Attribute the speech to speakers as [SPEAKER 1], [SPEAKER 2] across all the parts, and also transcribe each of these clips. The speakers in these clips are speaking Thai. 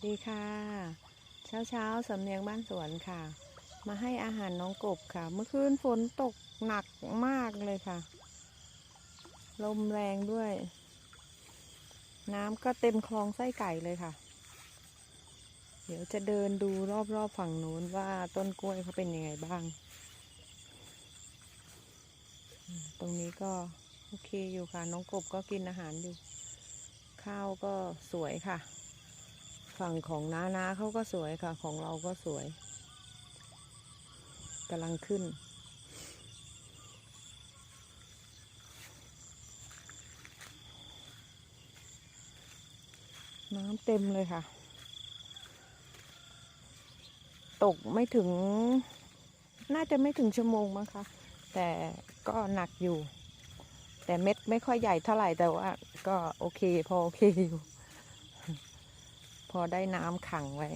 [SPEAKER 1] สดีค่ะ เช้าเช้าๆสำเนียงบ้านสวนค่ะ มาให้อาหารน้องกบค่ะ เมื่อคืนฝนตกหนักมากเลยค่ะ ลมแรงด้วย น้ำก็เต็มคลองไส้ไก่เลยค่ะ เดี๋ยวจะเดินดูรอบๆฝั่งนู้นว่าต้นกล้วยเขาเป็นยังไงบ้าง ตรงนี้ก็โอเคอยู่ค่ะ น้องกบก็กินอาหารอยู่ ข้าวก็สวยค่ะ ฝั่งของน้านาเขาก็สวยค่ะ ของเราก็สวยกำลังขึ้น น้ำเต็มเลยค่ะ ตกไม่ถึง น่าจะไม่ถึงชั่วโมงมั้งคะ แต่ก็หนักอยู่ แต่เม็ดไม่ค่อยใหญ่เท่าไหร่แต่ว่า ก็โอเค พอโอเคอยู่ พอได้น้ำขังไว้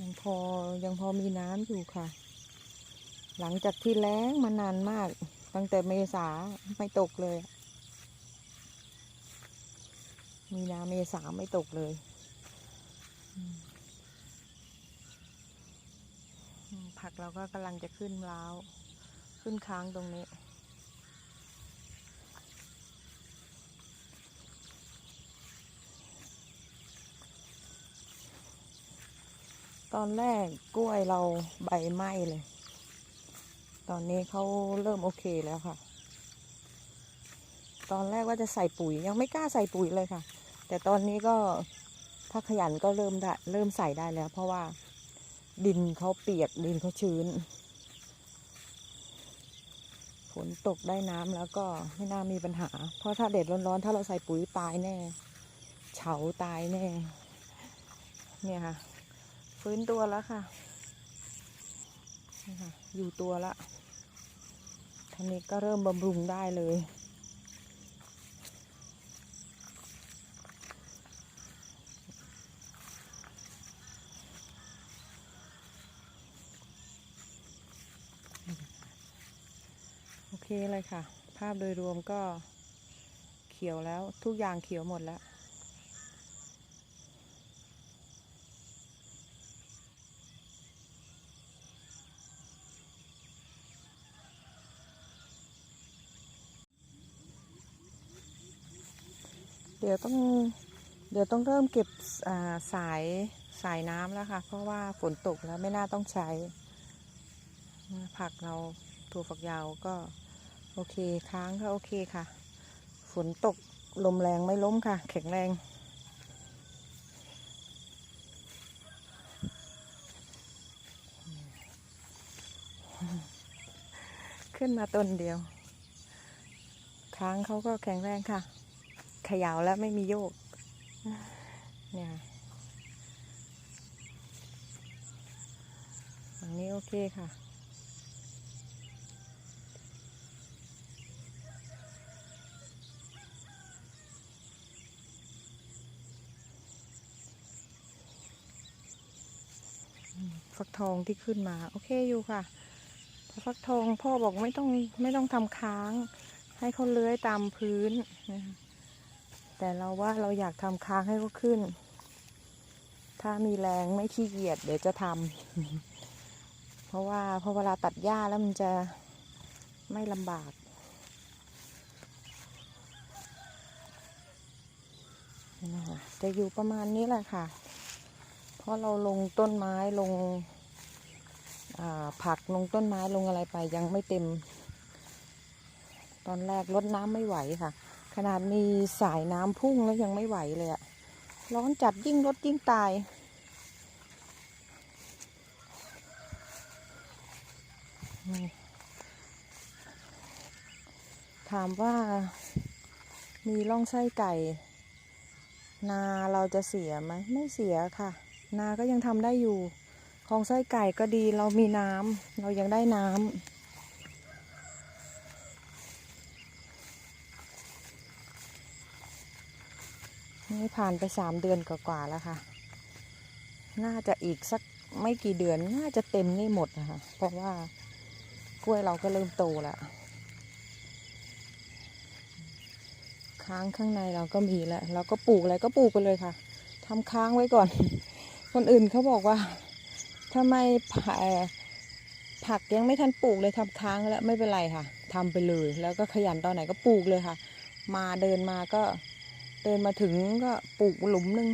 [SPEAKER 1] ยังพอยังพอมีน้ำอยู่ค่ะ หลังจากที่แล้งมานานมาก ตั้งแต่เมษาไม่ตกเลย มีนาเมษาไม่ตกเลย อืมอืม ผักเราก็กำลังจะขึ้นร้าวขึ้นค้างตรงนี้ ตอนแรกกล้วยเราใบไหม้เลย ตอนนี้เขาเริ่มโอเคแล้วค่ะ ตอนแรกว่าจะใส่ปุ๋ยยังไม่กล้าใส่ปุ๋ยเลยค่ะ แต่ตอนนี้ก็ถ้าขยันก็เริ่มได้เริ่มใส่ได้แล้ว เพราะว่า ดินเขาเปียกดินเขาชื้น ฝนตกได้น้ำแล้วก็ไม่น่ามีปัญหา เพราะถ้าเด็ดร้อนๆ ถ้าเราใส่ปุ๋ยตายแน่ เฉาตายแน่ เนี่ยค่ะ ฟื้นตัวแล้วค่ะนี่ค่ะอยู่ตัวละทีนี้ก็เริ่มบำรุงได้เลย เคเลยค่ะ ภาพโดยรวมก็เขียวแล้วทุกอย่างเขียวหมดแล้วเดี๋ยวต้องเดี๋ยวต้องเริ่มเก็บาสายสายน้ำแล้วค่ะ เพราะว่าฝนตกแล้วไม่น่าต้องใช้ ผักเราถั่วฝักยาวก็ โอเคค้างก็โอเคค่ะ ฝนตกลมแรงไม่ล้มค่ะ แข็งแรง ขึ้นมาต้นเดียว ค้างเขาก็แข็งแรงค่ะขย่าแล้วไม่มีโยก เนี่ยฝั่งนี้โอเคค่ะ ฟักทองที่ขึ้นมา โอเคอยู่ค่ะฟักทองพ่อบอกไม่ต้องไม่ต้องทำค้าง ให้เขาเลื้อยตามพื้นนะแต่เราว่าเราอยากทำค้างให้เขาขึ้น ถ้ามีแรงไม่ขี้เกียจเดี๋ยวจะทำเพราะว่าพอเวลาตัดหญ้าแล้วมันจะไม่ลำบากจะอยู่ประมาณนี้แหละค่ะ ราะเราลงต้นไม้ลงผักลงต้นไม้ลงอะไรไปยังไม่เต็ม ตอนแรกลดน้ำไม่ไหวค่ะ ขนาดมีสายน้ำพุ่งแล้วยังไม่ไหวเลยอะร้อนจัดยิ่งลดยิ่งตายถามว่ามีร่องไส้ไก่ นาเราจะเสียไหมไม่เสียค่ะ นาก็ยังทำได้อยู่ของไส้ไก่ก็ดีเรามีน้ำเรายังได้น้ำนี่ผ่านไปสามเดือนกว่าๆแล้วค่ะ น่าจะอีกสักไม่กี่เดือนน่าจะเต็มนี่หมดนะคะ เพราะว่ากล้วยเราก็เริ่มโตแล้ว ค้างข้างในเราก็มีแล้ว เราก็ปลูกอะไรก็ปลูกไปเลยค่ะทำค้างไว้ก่อน คนอื่นเขาบอกว่าทำไมผักผักยังไม่ทันปลูกเลยทำค้างแล้วไม่เป็นไรค่ะทำไปเลย แล้วก็ขยันตอนไหนก็ปลูกเลยค่ะ มาเดินมาก็เดินมาถึงก็ปลูกหลุมนึง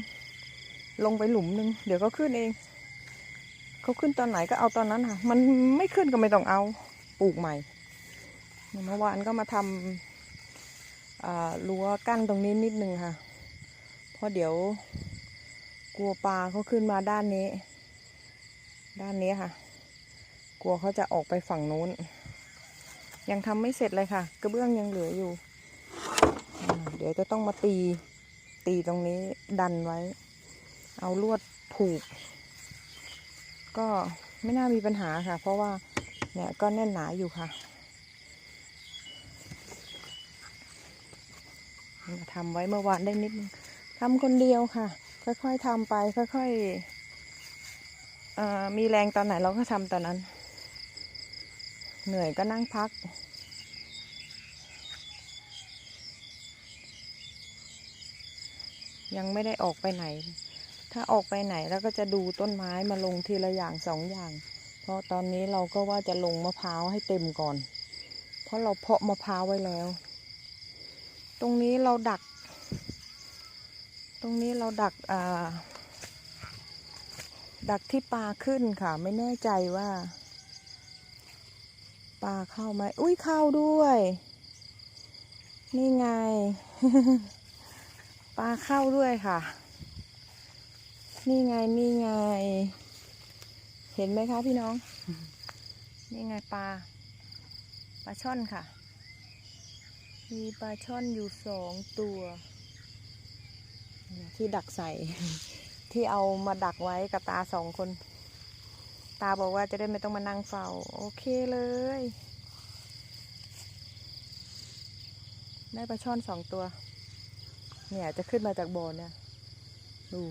[SPEAKER 1] ลงไปหลุมนึง เดี๋ยวก็ขึ้นเองเขาขึ้นตอนไหนก็เอาตอนนั้นค่ะ มันไม่ขึ้นก็ไม่ต้องเอาปลูกใหม่เมื่อวานก็มาทำรั้วกั้นตรงนี้นิดนึงค่ะ เพราะเดี๋ยว กลัวปลาเขาขึ้นมาด้านนี้ ด้านนี้ค่ะ กลัวเขาจะออกไปฝั่งนู้น ยังทำไม่เสร็จเลยค่ะ กระเบื้องยังเหลืออยู่ เดี๋ยวจะต้องมาตี ตีตรงนี้ดันไว้ เอาลวดผูก ก็ไม่น่ามีปัญหาค่ะ เพราะว่าเนี่ยก็แน่นหนาอยู่ค่ะทำไว้เมื่อวานได้นิดนึงทำคนเดียวค่ะ ค่อยๆทำไปค่อยๆมีแรงตอนไหนเราก็ทำตอนนั้น เหนื่อยก็นั่งพัก ยังไม่ได้ออกไปไหน ถ้าออกไปไหนแล้วก็จะดูต้นไม้มาลงทีละอย่างสองอย่าง เพราะตอนนี้เราก็ว่าจะลงมะพร้าวให้เต็มก่อน เพราะเราเพาะมะพร้าวไว้แล้ว ตรงนี้เราดัก ตรงนี้เราดักดักที่ปลาขึ้นค่ะ ไม่แน่ใจว่า ปลาเข้าไหมอุ้ยเข้าด้วย นี่ไง ปลาเข้าด้วยค่ะ นี่ไงนี่ไง เห็นไหมคะพี่น้อง นี่ไงปลาปลาช่อนค่ะ มีปลาช่อนอยู่สองตัว ที่ดักใส่ ที่เอามาดักไว้กับตาสองคน ตาบอกว่าจะได้ไม่ต้องมานั่งเฝ้า โอเคเลย ได้ปลาช่อนสองตัว เนี่ยจะขึ้นมาจากบ่อเนี่ย ดู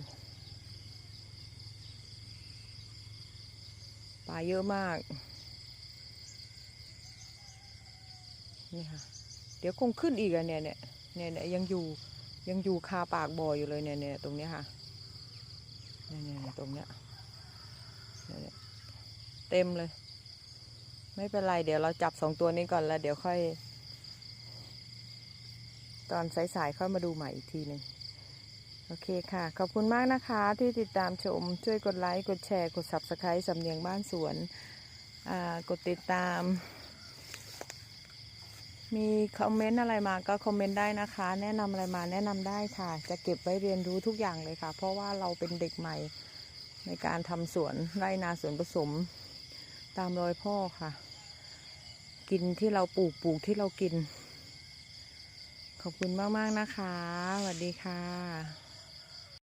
[SPEAKER 1] ปลาเยอะมาก นี่ค่ะ เดี๋ยวคงขึ้นอีกอะเนี่ยเนี่ยเนี่ยเนี่ยยังอยู่ ยังอยู่คาปากบ่ออยู่เลยเนี่ยเนี่ยตรงเนี้ยค่ะเนี่ยเนี่ยตรงเนี้ยเนี่ยเต็มเลย ไม่เป็นไรเดี๋ยวเราจับสองตัวนี้ก่อนแล้ว เดี๋ยวค่อย ตอนสายๆค่อยมาดูใหม่อีกทีหนึ่งโอเคค่ะ ขอบคุณมากนะคะที่ติดตามชม ช่วยกดไลค์ กดแชร์ กด subscribe สำเนียงบ้านสวน กดติดตาม มีคอมเมนต์อะไรมาก็คอมเมนต์ได้นะคะ แนะนำอะไรมาแนะนำได้ค่ะ จะเก็บไว้เรียนรู้ทุกอย่างเลยค่ะ เพราะว่าเราเป็นเด็กใหม่ในการทำสวนไร่นาสวนผสม ตามรอยพ่อค่ะ กินที่เราปลูกปลูกที่เรากิน ขอบคุณมาก ๆ นะคะสวัสดีค่ะ